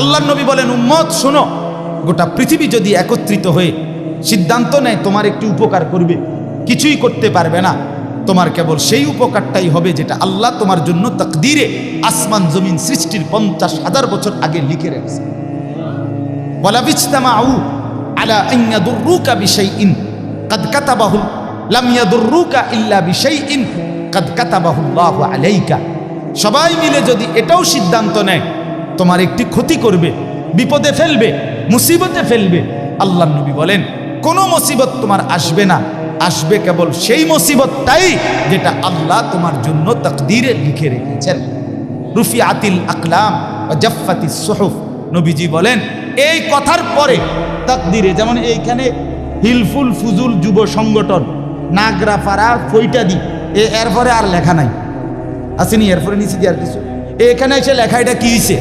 আল্লাহ নবী বলেন, উম্মত, শোনো, গোটা পৃথিবী যদি একত্রিত হয়ে সিদ্ধান্ত নেয় তোমার একটি উপকার করবে, কিছুই করতে পারবে না। তোমার কেবল সেই উপকারটাই হবে যেটা আল্লাহ তোমার জন্য তকদিরে আসমান জমিন সৃষ্টির পঞ্চাশ হাজার বছর আগে লিখে রেখেছে। সবাই মিলে যদি এটাও সিদ্ধান্ত নেয় তোমার একটি ক্ষতি করবে, বিপদে ফেলবে, মুসিবতে ফেলবে। আল্লাহ নবী বলেন, কোনো মুসিবত তোমার আসবে না। আসবে কেবল সেই মুসিবতটাই যেটা আল্লাহ তোমার জন্য তকদিরে লিখে রেখেছেন। রুফি আতিল আকলাম জাফাতি সোহফ। নবীজি বলেন, এই কথার পরে তকদিরে, যেমন এইখানে হিলফুল ফুজুল যুব সংগঠন, নাগরা পাড়া ফইটাদি এ এরপরে আর লেখা নাই। আসেনি, এরপরে নিচে দিয়ে আর কিছু। এখানে এসে লেখা এটা কি হয়েছে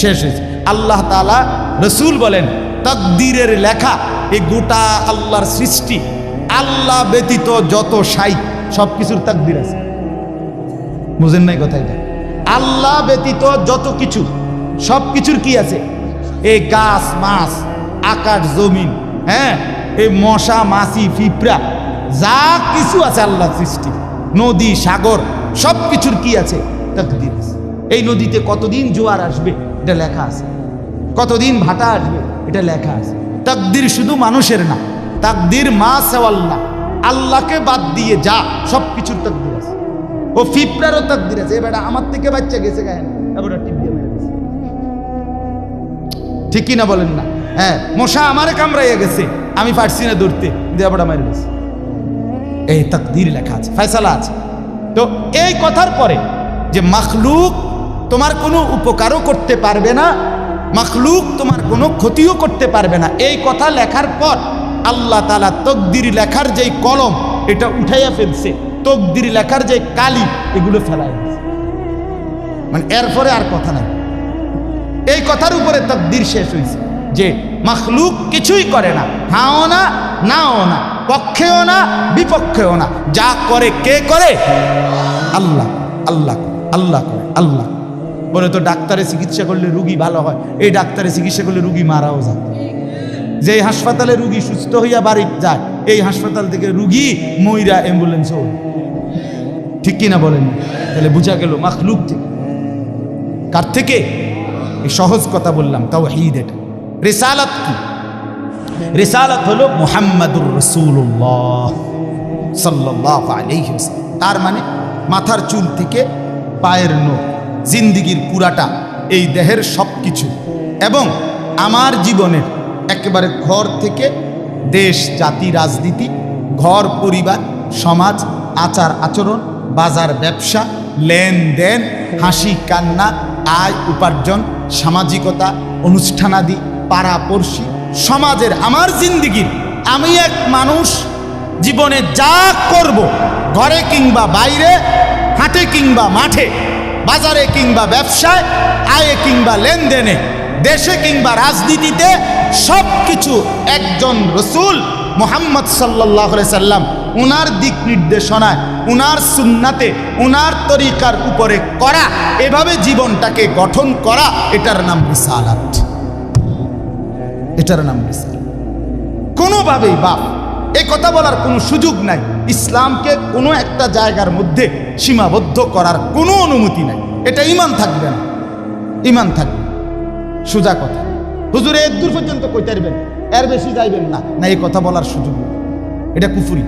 শেষ হয়েছে। আল্লাহ তালা রসুল বলেন, তাকদিরের লেখা, এই গোটা আল্লাহর সৃষ্টি, আল্লাহ ব্যতীত যত সাই সব কিছুর তাকদির আছে। বুঝেন নাই কথা এটা আল্লাহ ব্যতীত যত কিছু সব কিছুর কি আছে? এই গাছ, মাছ, আকাশ, জমিন হ্যাঁ? এই মশা, মাছি, পিঁপড়া, যা কিছু আছে আল্লাহ সৃষ্টি, নদী, সাগর সব কিছুর কি আছে? তাকদির আছে। এই নদীতে কতদিন জোয়ার আসবে? এটা লেখা আছে। কতদিন ভাটা আসবে? এটা লেখা আছে। তাকদির শুধু মানুষের না, তাকদির মা সেওয়াল্লাহ, আল্লাহকে বাদ দিয়ে যা সব কিছুর তাকদির আছে। ও ফিপড়ারও তাকদির আছে। এবার আমার থেকে বাচ্চা গেছে গায়ে দিছে। ঠিক কিনা বলেন না? হ্যাঁ মশা আমারে কামড়াইয়া গেছে। আমি পারছি না ধরতে। দেবটা মারি গেছে এই তাকদির লেখা আছে, ফয়সালা আছে। তো এই কথার পরে যে মাখলুক তোমার কোনো উপকারও করতে পারবে না, মাখলুক তোমার কোনো ক্ষতিও করতে পারবে না। এই কথা লেখার পর আল্লাহ তালা তকদির লেখার যেই কলম, এটা উঠাইয়া ফেলছে। তকদির লেখার যে কালি, এগুলো দিছে। মানে এরপরে আর কথা নাই। এই কথার উপরে তকদির শেষ হয়েছে যে মাখলুক কিছুই করে না, হাও না, নাও না, পক্ষেও না, বিপক্ষেও না। যা করে কে করে? আল্লাহ আল্লাহ আল্লাহ করে, আল্লাহ বলে তো ডাক্তারে চিকিৎসা করলে রুগী ভালো হয়। এই ডাক্তারে চিকিৎসা করলে রুগী মারাও যায়। যে হাসপাতালে রুগী সুস্থ হইয়া বাড়ি যায়, এই হাসপাতাল থেকে রুগী মইরা অ্যাম্বুলেন্সও ঠিক কিনা বলেন? তাহলে বুঝা গেল মাখলুক থেকে। কার থেকে? এই সহজ কথা বললাম তাও হিদ এটা। রেসালাত কি? রেসালাত হলো মুহাম্মাদুর রসুল্লাহ সাল্লাহ ওয়াসাল্লাম। তার মানে মাথার চুল থেকে পায়ের নখ। জিন্দিগির পুরাটা, এই দেহের সব কিছু এবং আমার জীবনের একেবারে ঘর থেকে দেশ, জাতি, রাজনীতি, ঘর, পরিবার, সমাজ, আচার, আচরণ, বাজার, ব্যবসা, লেনদেন, হাসি, কান্না, আয়, উপার্জন, সামাজিকতা, অনুষ্ঠানাদি, পাড়াপড়শি, সমাজের আমার জিন্দিগির। আমি এক মানুষ, জীবনে যা করব, ঘরে কিংবা বাইরে, হাটে কিংবা মাঠে বাজারে কিংবা ব্যবসায়, আয়ে কিংবা লেনদেনে, দেশে কিংবা রাজনীতিতে সব কিছু একজন রসুল মোহাম্মদ সাল্লাহ সাল্লাম উনার দিক নির্দেশনায়, উনার সুন্নাতে, উনার তরিকার উপরে করা, এভাবে জীবনটাকে গঠন করা, এটার নাম রিসালাত। এটার নাম রিসালাত। কোনোভাবেই বাপ, এ কথা বলার কোনো সুযোগ নাই। ইসলামকে কোনো একটা জায়গার মধ্যে সীমাবদ্ধ করার কোনো অনুমতি নাই। এটা ইমান থাকবে না। ইমান থাকবে। সোজা কথা। হুজুরে এর দূর পর্যন্ত কইতে পারবেন, এর বেশি যাইবেন না। না, এই কথা বলার সুযোগ। এটা কুফুরি।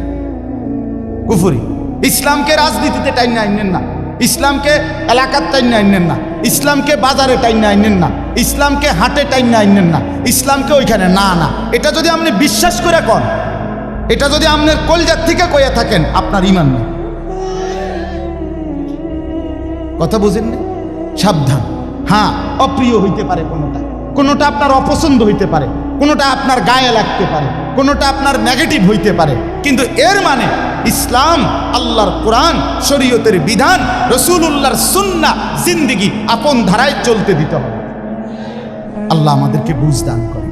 কুফুরি। ইসলামকে রাজনীতিতে টাইন আইনেন না। ইসলামকে এলাকার টাইন আইনেন না। ইসলামকে বাজারে টাইন আইনেন না। ইসলামকে হাটে টাইন আইনেন না। ইসলামকে ওইখানে না না। এটা যদি আপনি বিশ্বাস করে কন এটা যদি আপনার কলজার থেকে কইয়া থাকেন, আপনার ইমান নেই। কথা বুঝেন সাবধান। হ্যাঁ অপ্রিয় হইতে পারে কোনোটা। কোনোটা আপনার অপছন্দ হইতে পারে। কোনোটা আপনার গায়ে লাগতে পারে। কোনোটা আপনার নেগেটিভ হইতে পারে। কিন্তু এর মানে ইসলাম, আল্লাহর কোরআন, শরীয়তের বিধান রসুল্লাহর সুন্না জিন্দিগি আপন ধারায় চলতে দিতে হবে। আল্লাহ আমাদেরকে বুঝ দান করে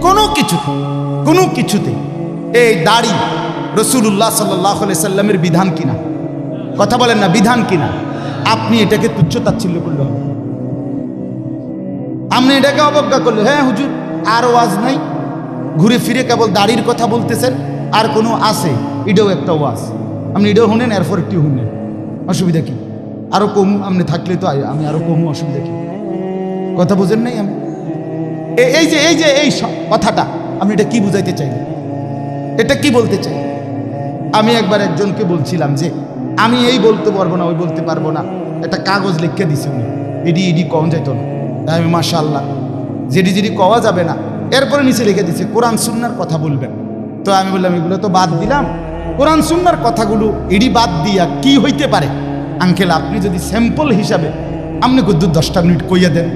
কোনো কিছুতে কোনো কিছুতে এই দাড়ি রসুল্লাহ সাল্লাহ সাল্লামের বিধান কিনা? কথা বলেন না, বিধান কিনা? আপনি এটাকে তুচ্ছ তাচ্ছিল্য করলে আপনি এটাকে অবজ্ঞা করলে হ্যাঁ হুজুর, আর ওয়াজ নাই। ঘুরে ফিরে কেবল দাড়ির কথা বলতেছেন, আর কোনো আছে, এটাও একটা ওয়াজ। আপনি এটাও শুনেন, এরপর একটি শুনেন। অসুবিধা কি? আরও কম, আপনি থাকলে তো আমি আরও কমু, অসুবিধা কি? কথা বুঝেন নাই আমি এই যে এই যে এই কথাটা, আপনি এটা কি বুঝাইতে চাইলেন? এটা কি বলতে চাই? আমি একবার একজনকে বলছিলাম যে, আমি এই বলতে পারব না, ওই বলতে পারব না। একটা কাগজ লিখে দিছে উনি। এডি, ইডি কম যাইতো না। তাই আমি মাশাল্লাহ যেডি যেডি কওয়া যাবে না। এরপরে নিচে লিখে দিছে, কোরআন, সুন্নার কথা বলবেন। তো আমি বললাম, এগুলো তো বাদ দিলাম। কোরআন, সুন্নার কথাগুলো এডি বাদ দিয়া কি হইতে পারে? আঙ্কেল, আপনি যদি স্যাম্পল হিসাবে আপনি কিন্তু দশটা মিনিট কইয়া দেন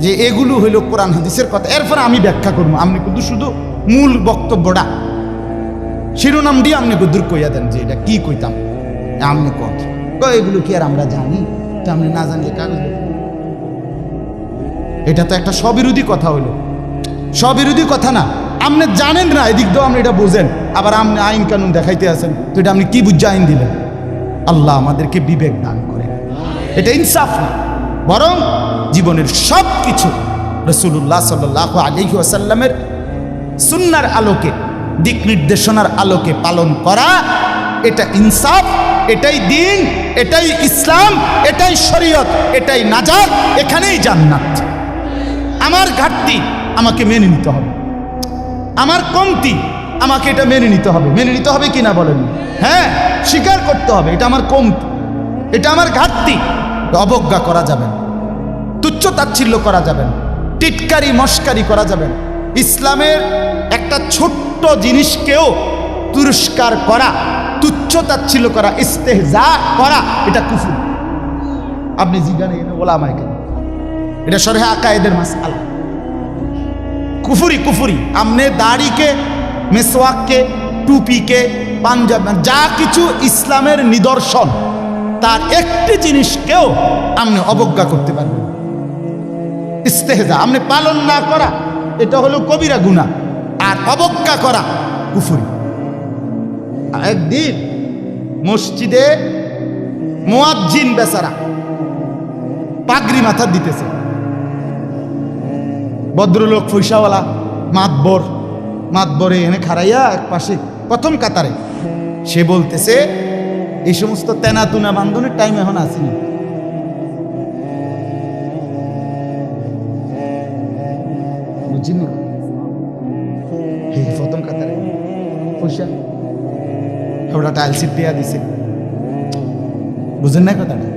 যে, এগুলো হইল কোরআন, হাদিসের কথা। এরপর আমি ব্যাখ্যা করব। আপনি কিন্তু শুধু মূল বক্তব্যটা শিরোনাম দিয়ে আপনি গুদুর কইয়া দেন যে এটা কি কইতাম? আপনি কন। এগুলো কি আর আমরা জানি? তো আপনি না জানলে কাগজ এটা তো একটা স্ববিরোধী কথা হইল। স্ববিরোধী কথা না। আপনি জানেন না, এদিক দিয়েও আপনি এটা বোঝেন। আবার আপনি আইন কানুন দেখাইতে আছেন। তো এটা আপনি কি বুঝে আইন দিলেন? আল্লাহ আমাদেরকে বিবেক দান করেন। এটা ইনসাফ না। বরং জীবনের সব কিছু রসুল্লাহ সাল্লাহ আলহি আসাল্লামের সুন্নার আলোকে দিক নির্দেশনার আলোকে পালন করা, এটা ইনসাফ, এটাই দিন, এটাই ইসলাম, এটাই শরীয়ত, এটাই নাজাত, এখানেই জান্নাত। আমার ঘাটতি আমাকে মেনে নিতে হবে। আমার কমতি আমাকে এটা মেনে নিতে হবে। মেনে নিতে হবে কিনা বলেন? হ্যাঁ স্বীকার করতে হবে, এটা আমার কমতি। এটা আমার ঘাটতি। অবজ্ঞা করা যাবে না। তুচ্ছ তাচ্ছিল্য করা যাবে না। টিটকারি মস্কারি করা যাবে না। ইসলামের একটা ছোট্ট জিনিসকেও তুরস্কার করা তুচ্ছ তাচ্ছিল্য করা, ইস্তেহজা করা, এটা কুফুর। আপনি এনে ওলামায় কেন? এটা সরে আকায়েদের মাস আলা কুফুরি কুফুরি। আমনে দাড়িকে, মেসওয়াককে, টুপিকে, পাঞ্জাব যা কিছু ইসলামের নিদর্শন, তার একটি জিনিসকেও আপনি অবজ্ঞা করতে পারবেন। ইস্তেহজা। আপনি পালন না করা এটা হলো কবিরা গুণা আর অবজ্ঞা করা কুফুরি। একদিন মসজিদে মোয়াজ্জিন বেচারা পাগড়ি মাথা দিতেছে। ভদ্রলোক ফৈসাওয়ালা মাতবর, মাতবরে এনে খারাইয়া এক পাশে প্রথম কাতারে। সে বলতেছে, এই সমস্ত তেনাতুনা বান্ধনের টাইম এখন আসেনি। হে প্রথম কাতারে পয়সা ওটা টাইলসিট টিয়া দিছে বুঝেন না কথাটা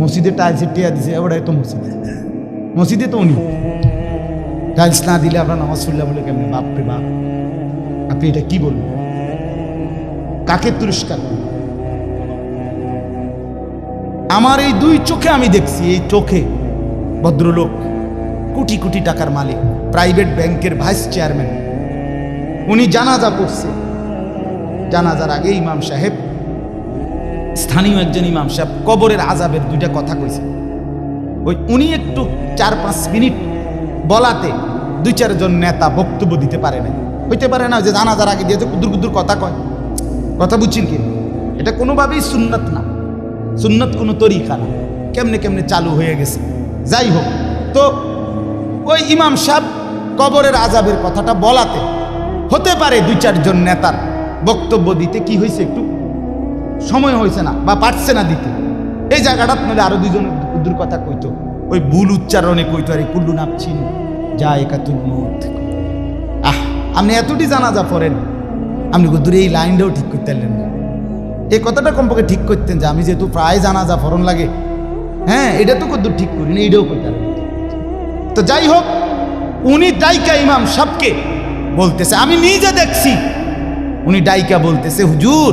মসজিদে টাইলসিট টিয়া দিছে ওটাই তো মসজিদ মসজিদে তো উনি টাইলস না দিলে আমরা নামাজ পড়লাম বলে কেমন বাপ রে বাপ আপনি এটা কি বলবেন কাকে তুরস্কার? আমার এই দুই চোখে আমি দেখছি এই চোখে ভদ্রলোক কোটি কোটি টাকার মালিক প্রাইভেট ব্যাংকের ভাইস চেয়ারম্যান উনি জানাজা করছে জানাজার আগে ইমাম সাহেব, স্থানীয় একজন ইমাম সাহেব কবরের আজাবের দুইটা কথা কইছে। ওই উনি একটু চার পাঁচ মিনিট বলাতে দুই চারজন নেতা বক্তব্য দিতে পারে না হইতে পারে না যে জানাজার আগে দিয়ে যে কুদুর কুদুর কথা কয়। কথা বুঝছেন কি? এটা কোনোভাবেই সুন্নত না। সুন্নত কোনো তরিকা না। কেমনে কেমনে চালু হয়ে গেছে। যাই হোক, তো ওই ইমাম সাহেব কবরের আজাবের কথাটা বলাতে। হতে পারে দুই চারজন নেতার বক্তব্য দিতে। কি হয়েছে একটু? সময় হয়েছে না বা পারছে না দিতে। এই জায়গাটা নইলে আরও দুজন দূর কথা কইতো। ওই ভুল উচ্চারণে কইতো, আরে কুল্লু নাপছিন যা একাতুল মত আহ, আপনি এতটি জানাজা পড়েন, আপনি দূরে এই লাইনটাও ঠিক করতে পারলেন না। এই কথাটা কমপক্ষে ঠিক করতেন যে আমি যেহেতু প্রায় জানাজা ফরন লাগে হ্যাঁ এটা তো কদ্দূর ঠিক করি না এইটাও করতে তো যাই হোক, উনি ডাইকা ইমাম সবকে বলতেছে, আমি নিজে দেখছি। উনি ডাইকা বলতেছে, হুজুর,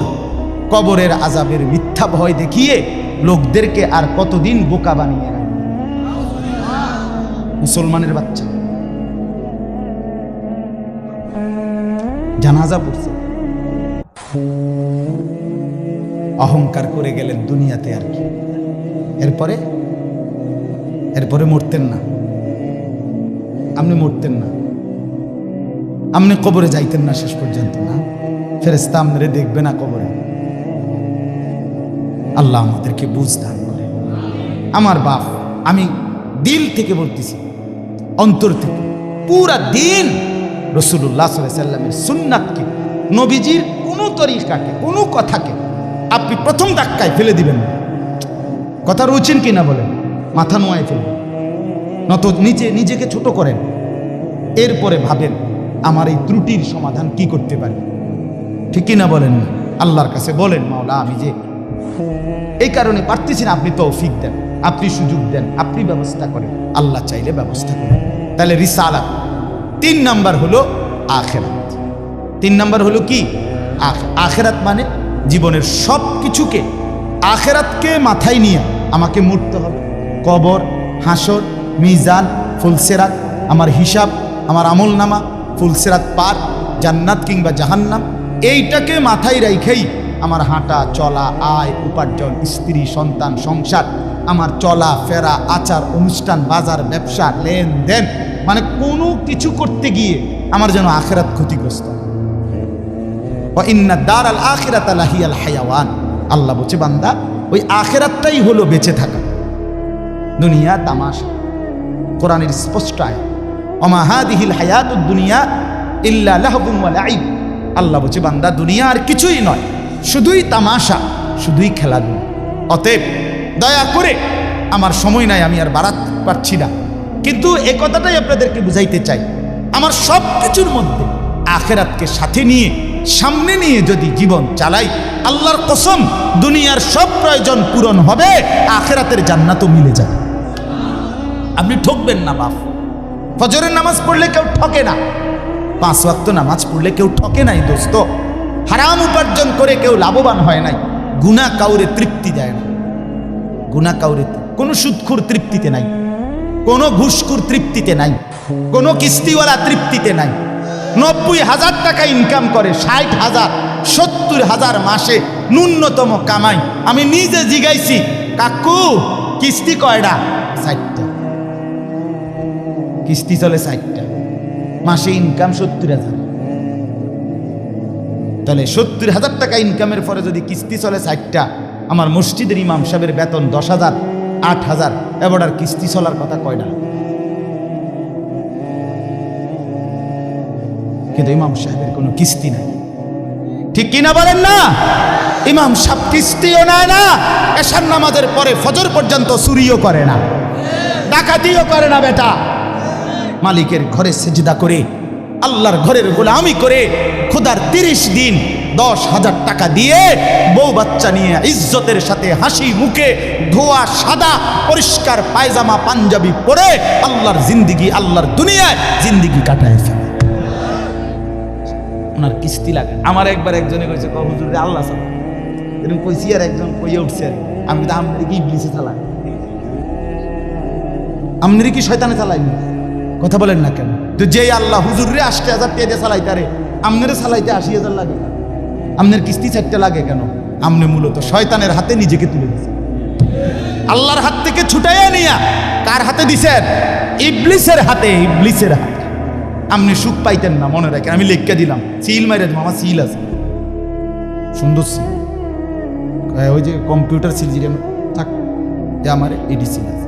কবরের আজাবের মিথ্যা ভয় দেখিয়ে লোকদেরকে আর কতদিন বোকা বানিয়ে মুসলমানের বাচ্চা। জানাজা পড়ছে। অহংকার করে গেলেন দুনিয়াতে আর কি। এরপরে? এরপরে মরতেন না। আপনি মরতেন না। আপনি কবরে যাইতেন না শেষ পর্যন্ত না। ফেরেস্তা আপনারে দেখবে না কবরে। আল্লাহ আমাদেরকে বুঝ দান করে। আমার বাপ, আমি দিল থেকে বলতেছি, অন্তর থেকে। পুরা দিন রসুল্লাহ সাল্লামের সুন্নাতকে, নবীজির কোনো তরিকাকে, কোনো কথাকে আপনি প্রথম ধাক্কায় ফেলে দিবেন না। কথা রুচেন কি না বলেন? মাথা নোয়ায় ফেলবেন। নত নিজে, নিজেকে ছোট করেন। এরপরে ভাবেন, আমার এই ত্রুটির সমাধান কি করতে পারি? ঠিক কিনা বলেন আল্লাহর কাছে বলেন, মাওলা, আমি যে এই কারণে পারতেছি না, আপনি তৌফিক দেন, আপনি সুযোগ দেন, আপনি ব্যবস্থা করেন, আল্লাহ চাইলে ব্যবস্থা করেন। তাহলে রিসালাত তিন নাম্বার হলো আখেরাত। তিন নাম্বার হলো কি? আখ- আখেরাত মানে জীবনের সব কিছুকে আখেরাতকে মাথায় নিয়ে আমাকে মরতে হবে। কবর, হাসর মিজান ফুলসেরাত আমার হিসাব, আমার আমল নামা ফুলসেরাত পার, জান্নাত কিংবা জাহান্নাম, এইটাকে মাথায় রেখেই আমার হাঁটা, চলা, আয়, উপার্জন, স্ত্রী, সন্তান, সংসার, আমার চলা, ফেরা, আচার, অনুষ্ঠান, বাজার, ব্যবসা, লেনদেন মানে কোনো কিছু করতে গিয়ে আমার যেন আখেরাত ক্ষতিগ্রস্ত দার আল আখিরাত আল হায়াওয়ান। আল্লাহ বলছে, বান্দা, ওই আখেরাতটাই হলো বেঁচে থাকা। দুনিয়া তামাশা। কোরআনের স্পষ্ট আয় লাইব আল্লাহ বলছে, বান্দা, দুনিয়া আর কিছুই নয়, শুধুই তামাশা, শুধুই খেলাধুলা। অতএব দয়া করে আমার সময় নাই, আমি আর বাড়াতে পারছি না। কিন্তু এ কথাটাই আপনাদেরকে বুঝাইতে চাই। আমার সব কিছুর মধ্যে আখেরাতকে সাথে নিয়ে, সামনে নিয়ে যদি জীবন চালাই, আল্লাহর কসম, দুনিয়ার সব প্রয়োজন পূরণ হবে, আখেরাতের জান্নাতও মিলে যাবে। আপনি ঠকবেন না, বাপ। ফজরের নামাজ পড়লে কেউ ঠকে না। পাঁচ ওয়াক্ত নামাজ পড়লে কেউ ঠকে নাই, দোস্ত। হারাম উপার্জন করে কেউ লাভবান হয় নাই। গুণা কাউরে তৃপ্তি দেয় না। গুণা কাউরে কোনো সুৎখুর তৃপ্তিতে নাই। কোনো ঘুষখুর তৃপ্তিতে নাই। কোনো কিস্তিওয়ালা তৃপ্তিতে নাই। নব্বই হাজার টাকা ইনকাম করে, ষাট হাজার, সত্তর হাজার মাসে ন্যূনতম কামাই। আমি নিজে জিগাইছি, কাকু, কিস্তি কয়টা ষাটটা কিস্তি চলে ষাটটা। মাসে ইনকাম সত্তর হাজার। তাহলে সত্তর হাজার টাকা ইনকামের পরে যদি কিস্তি চলে ষাটটা, আমার মসজিদের ইমাম সাহেবের বেতন দশ হাজার, আট হাজার, এবার কিস্তি চলার কথা কয়টা কিন্তু ইমাম সাহেবের কোনো কিস্তি নাই। ঠিক কিনা বলেন না? ইমাম সাহেব কিস্তিও নেয় না এসার নামাজের পরে ফজর পর্যন্ত চুরিও করে না। ডাকাতিও করে না বেটা। মালিকের ঘরে সেজদা করে আল্লাহর ঘরের গোলামি করে খোদার তিরিশ দিন দশ হাজার টাকা দিয়ে বউ বাচ্চা নিয়ে ইজ্জতের সাথে হাসি মুখে ধোয়া সাদা পরিষ্কার পায়জামা পাঞ্জাবি পরে আল্লাহর জিন্দিগি আল্লাহর দুনিয়ায় জিন্দিগি কাটায় ফেলে। ওনার কিস্তি লাগে। আমার একবার একজনে কইছে হুজুর আল্লাহ সালা এরকম কইছি আর একজন কইয়ে উঠছে আর আমি তো আমনে কি ইবলিসে চালাই। আমনে কি শয়তানে চালাইনি। কথা বলেন না কেন? তো যেই আল্লাহ হুজুর রে আশি হাজার টাকা দিয়ে চালাইতে রে, আমনের চালাইতে আশি হাজার লাগে। আমনের কিস্তি চারটে লাগে কেন? আমনে মূলত শয়তানের হাতে নিজেকে তুলে দিছে। আল্লাহর হাত থেকে ছুটাইয়া নিয়া কার হাতে দিছেন? ইবলিসের হাতে ইবলিসের হাতে। আপনি সুখ পাইতেন না, মনে রাখেন। আমি লিখকে দিলাম, সিল মাইরে দেবো আমার সিল আছে। সুন্দর সিল। ওই যে কম্পিউটার সিল যেটা, থাক আমার এডি সিল আছে।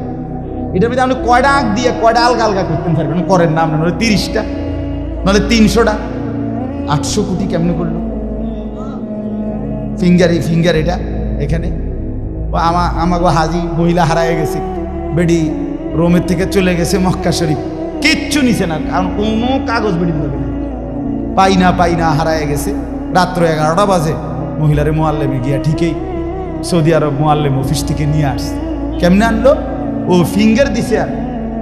এটার ভিতরে আপনি কয়টা আঁক দিয়ে কয়টা আলগা আলগা করতেন পারবেন করেন না আপনার তিরিশটা, নাহলে তিনশোটা। আটশো কোটি কেমনে করল? ফিঙ্গার এই ফিঙ্গার এটা এখানে। আমা আমাকে হাজি মহিলা হারায় গেছে। বেডি রোমের থেকে চলে গেছে মক্কা শরীফ। কিচ্ছু নিছে না, কারণ কোনো কাগজ বেডি দেবে না। পাই না পাই না, হারায় গেছে। রাত্র এগারোটা বাজে, মহিলারে মোয়াল্লেমে গিয়া ঠিকই সৌদি আরব মোয়াল্লেম অফিস থেকে নিয়ে আসছে। কেমনে আনলো? ও ফিঙ্গার দিছে আর।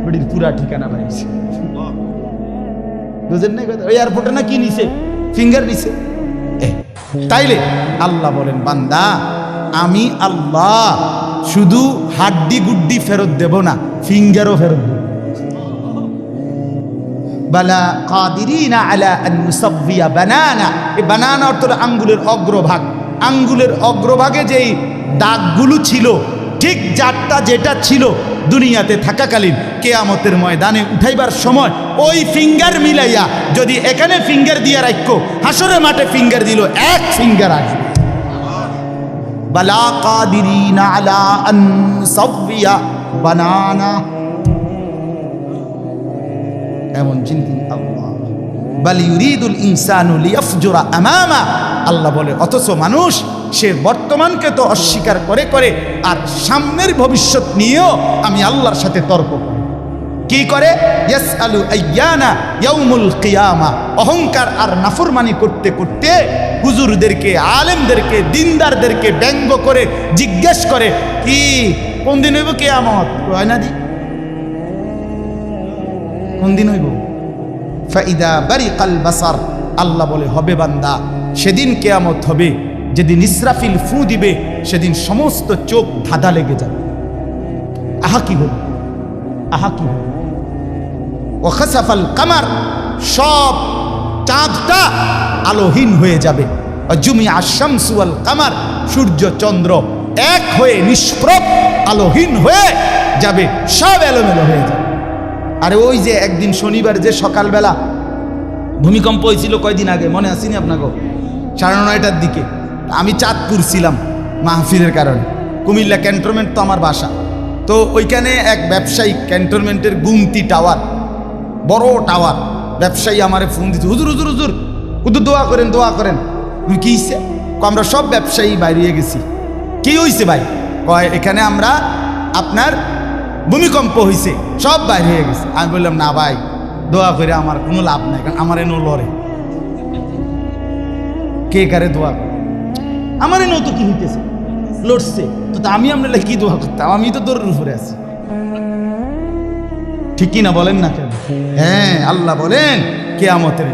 বেডির পুরা ঠিকানা বানিয়েছে বুঝেন না ওই এয়ারপোর্টে না কি নিছে? ফিঙ্গার নিছে তাইলে আল্লাহ বলেন, বান্দা, আমি আল্লাহ, শুধু হাড্ডি গুড্ডি ফেরত দেব না ফিঙ্গারও ফেরত দেব। বালা কাদিরিনা আলা আন নুসাব্বিয়া বানানা। এই বানানা অর্থ আঙ্গুলের অগ্রভাগ। আঙ্গুলের অগ্রভাগে যেই দাগগুলো ছিল ঠিক যারটা যেটা ছিল দুনিয়াতে থাকাকালীন কেয়ামতের ময়দানে উঠাইবার সময় ওই ফিঙ্গার মিলাইয়া যদি এখানে ফিঙ্গার দিয়ে রাখো হাসরের মাঠে ফিঙ্গার দিল, এক ফিঙ্গার আসবে বানানা। এমন চিন্তি আল্লাহ বাল ইউরিদুল ইনসানু লিয়াফজুরা আমামা। আল্লাহ বলে, অথচ মানুষ সে বর্তমানকে তো অস্বীকার করে করে, আর সামনের ভবিষ্যৎ নিয়েও আমি আল্লাহর সাথে তর্ক কি করে? ইয়াসআলু আইয়ানা ইয়াউমুল কিয়ামা। অহংকার আর নাফরমানি করতে করতে হুজুরদেরকে, আলেমদেরকে, দিনদারদেরকে ব্যঙ্গ করে জিজ্ঞেস করে, কি, কোন দিন হইব কিয়ামত? হয় না দি। কোন দিন হইব? ফাইদা বারিকাল বাসার, আল্লাহ বলে, হবে বান্দা, সেদিন কেয়ামত হবে, যেদিন ইসরাফিল ফু দিবে, সেদিন সমস্ত চোখ ধাঁধা লেগে যাবে। আহা কি হবে আহা কি ওখাসাফাল কামার, সব চাঁদটা আলোহীন হয়ে যাবে। জুমি আশামসুয়াল কামার, সূর্য চন্দ্র এক হয়ে নিষ্প্রভ আলোহীন হয়ে যাবে, সব এলোমেলো হয়ে যাবে। আরে ওই যে একদিন শনিবার যে সকালবেলা ভূমিকম্প হয়েছিল কয়দিন আগে, মনে আসেনি আপনাকে? সাড়ে নয়টার দিকে। আমি চাঁদপুর ছিলাম মাহফিলের কারণে। কুমিল্লা ক্যান্টনমেন্ট তো আমার বাসা। তো ওইখানে এক ব্যবসায়ী ক্যান্টনমেন্টের গুমতি টাওয়ার, বড় টাওয়ার, ব্যবসায়ী আমারে ফোন দিচ্ছে হুজুর হুজুর হুজুর হুজুর দোয়া করেন দোয়া করেন। কি হইছে? আমরা সব ব্যবসায়ী বাইরে গেছি। কি হইছে ভাই? কয়, এখানে আমরা আপনার ভূমিকম্প হয়েছে সব বাইরে হয়ে গেছে। আমি বললাম, না ভাই, দোয়া করে আমার কোনো লাভ নাই, কারণ আমার এনো লড়ে। কে কারে দোয়া আমার এনো তো কি হইতেছে? লড়ছে। তো আমি আপনার কি দোয়া করতাম? আমি তো তোর উপরে আছি। ঠিক কি না বলেন না কেন? হ্যাঁ আল্লাহ বলেন কে কেয়ামতের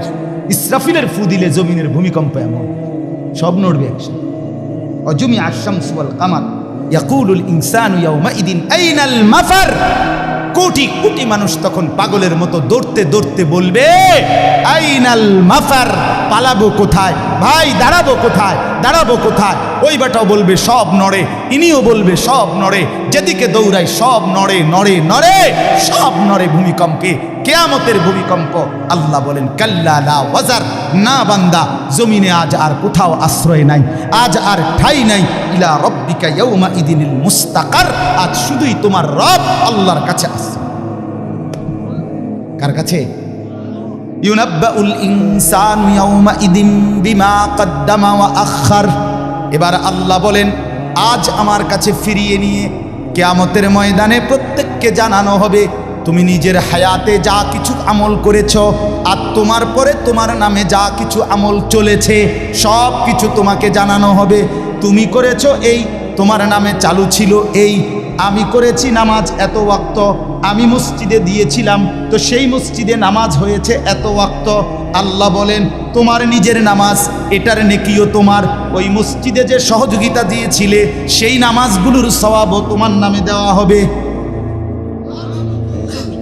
ইসরাফিলের ফু দিলে জমিনের ভূমিকম্প এমন। সব নড়বে একসাথে। অজুমি আশামসু ওয়াল কামার ইয়াকুলুল ইনসানু ইয়াউমাইদিন আইনাল মাফার? কোটি কোটি মানুষ তখন পাগলের মতো দৌড়তে দৌড়তে বলবে, আইনাল মাফার, পালাবো কোথায়? ভাই, দাঁড়াবো কোথায়? দাঁড়াবো কোথায়? ওই বেটাও বলবে, সব নড়ে। ইনিও বলবে, সব নড়ে। যেদিকে দৌড়ায় সব নড়ে নড়ে নড়ে, সব নড়ে ভূমিকম্পে। কেয়ামতের ভূমিকম্প, আল্লাহ বলেন, কাল্লা লা ওয়াজার, না বান্দা, জমিনে আজ আর কোথাও আশ্রয় নাই, আজ আর ঠাই নাই, ইলা রব্বিকা ইয়াউমা ইদিনিল মুস্তাকার, আজ শুধুই তোমার রব আল্লাহর কাছে আছে কার কাছে? ইউনাব্বাউল ইনসান ইয়াউমাইদিন বিমা কদ্দামা ওয়া আখার এবার আল্লাহ বলেন, আজ আমার কাছে ফিরিয়ে নিয়ে, কেয়ামতের ময়দানে প্রত্যেককে জানানো হবে তুমি নিজের হায়াতে যা কিছু আমল করেছ আর তোমার পরে তোমার নামে যা কিছু আমল চলেছে, সব কিছু তোমাকে জানানো হবে। তুমি করেছ এই, তোমার নামে চালু ছিল এই। আমি করেছি নামাজ এত ওয়াক্ত, আমি মসজিদে দিয়েছিলাম, তো সেই মসজিদে নামাজ হয়েছে এত ওয়াক্ত। আল্লাহ বলেন, তোমার নিজের নামাজ, এটার নেকিও তোমার। ওই মসজিদে যে সহযোগিতা দিয়েছিলে, সেই নামাজগুলোর স্বভাবও তোমার নামে দেওয়া হবে।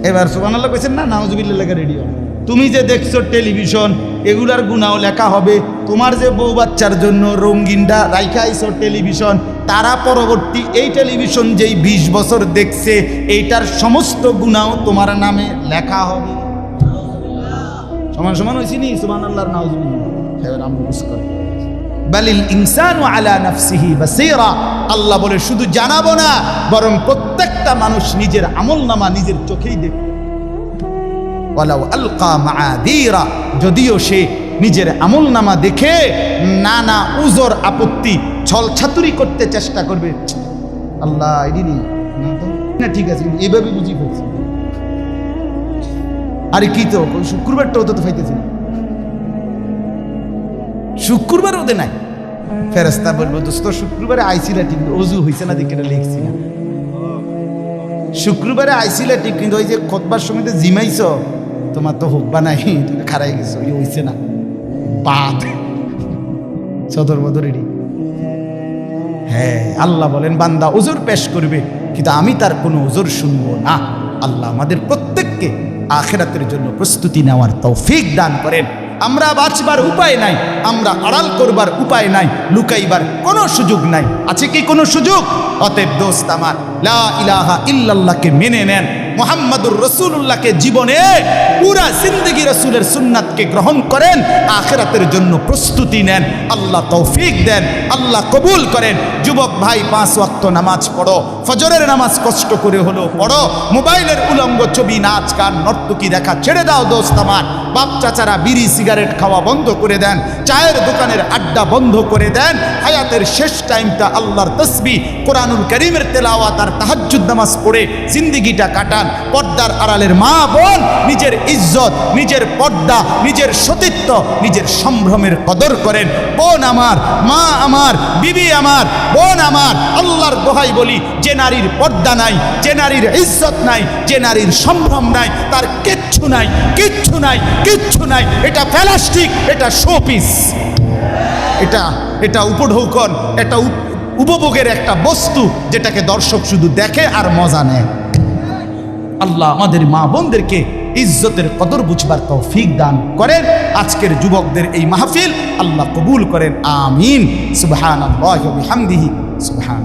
এবার সুবহানাল্লাহ কইছেন, না, নাউজুবিল্লাহ লেখা রেডিও। তুমি যে দেখছ টেলিভিশন, এগুলার গুণাও লেখা হবে। তোমার যে বউ বাচ্চার জন্য রঙ্গিনটা রাইখা আইছো টেলিভিশন, তারা পরবর্তী এই টেলিভিশন যেই ২০ বছর দেখছে, এইটার সমস্ত গুণাও তোমার নামে লেখা হবে। সমান সমান হয়েছি নি? সুবহানাল্লাহর নাউজুবিল্লাহ। এবার আমরা বালিল ইনসানু আলা নাফসিহি বাসীরা। আল্লাহ বলে, শুধু জানাব না, বরং প্রত্যেকটা মানুষ নিজের আমল নামা নিজের চোখেই দেখবে। ওয়ালাউ আলকা মাআদীরা, যদিও সে নিজের আমল নামা দেখে নানা উজর আপত্তি, ছল ছাতুরি করতে চেষ্টা করবে। আল্লাহ এদিনই না, ঠিক আছে এভাবে বুঝি ফেলছি। আরে কি তো শুক্রবারটা হতে তো ফাইতেছি শুক্রবার ওদের নাই। ফেরস্তা বলব, দোস্ত, শুক্রবারে আইসিলা ঠিক অজু হয়েছে না দেখে লিখছি না। শুক্রবারে আইসিলা কিন্তু ওই যে খোদবার সময় জিমাইছ, তোমার তো হোক বা নাই, তুমি খারাই গেছো ইয়ে হইছে না। বাদ। সদর বদরেরই হ্যাঁ আল্লাহ বলেন, বান্দা ওজোর পেশ করবে, কিন্তু আমি তার কোনো ওজোর শুনব না। আল্লাহ আমাদের প্রত্যেককে আখেরাতের জন্য প্রস্তুতি নেওয়ার তৌফিক দান করেন। আমরা বাঁচবার উপায় নাই, আমরা আড়াল করবার উপায় নাই, লুকাইবার কোনো সুযোগ নাই। আছে কি কোনো সুযোগ? অতএব দোস্ত আমার, লা ইলাহা ইল্লাল্লাহকে মেনে নেন। মোহাম্মদুর রসুল্লাহকে জীবনে পুরা জিন্দগি রসুলের সুন্নাতকে গ্রহণ করেন, আখেরাতের জন্য প্রস্তুতি নেন, আল্লাহ তৌফিক দেন, আল্লাহ কবুল করেন। যুবক ভাই, পাঁচ ওয়াক্ত নামাজ পড়ো, ফজরের নামাজ কষ্ট করে হলো পড়ো, মোবাইলের উলঙ্গ ছবি, নাচ, গান, নর্তকী দেখা ছেড়ে দাও দোস্ত আমার। বাপ চাচারা বিড়ি, সিগারেট খাওয়া বন্ধ করে দেন, চায়ের দোকানের আড্ডা বন্ধ করে দেন, হায়াতের শেষ টাইমটা আল্লাহর তসবি, কোরআনুল করিমের তেলাওয়াত আর তাহাজ্জুদ নামাজ পড়ে জিন্দিগিটা কাটান পর্দার আড়ালের মা বোন, নিজের ইজ্জত, নিজের পর্দা, নিজের সতীত্ব, নিজের সম্ভ্রমের কদর করেন। বোন আমার, মা আমার, বিবি আমার, বোন আমার, আল্লাহর দোহাই বলি, যে নারীর পর্দা নাই, যে নারীর ইজ্জত নাই, যে নারীর সম্ভ্রম নাই, তার কিচ্ছু নাই কিচ্ছু নাই কিচ্ছু নাই। এটা প্লাস্টিক, এটা শোপিস। এটা এটা উপঢৌকন, এটা উপভোগের একটা বস্তু, যেটাকে দর্শক শুধু দেখে আর মজা নেয়। আল্লাহ আমাদের মা বোনদেরকে ইজ্জতের কদর বুঝবার তৌফিক দান করেন। আজকের যুবকদের এই মাহফিল আল্লাহ কবুল করেন। আমিন। সুবহান আল্লাহ হামদিহি সুবহান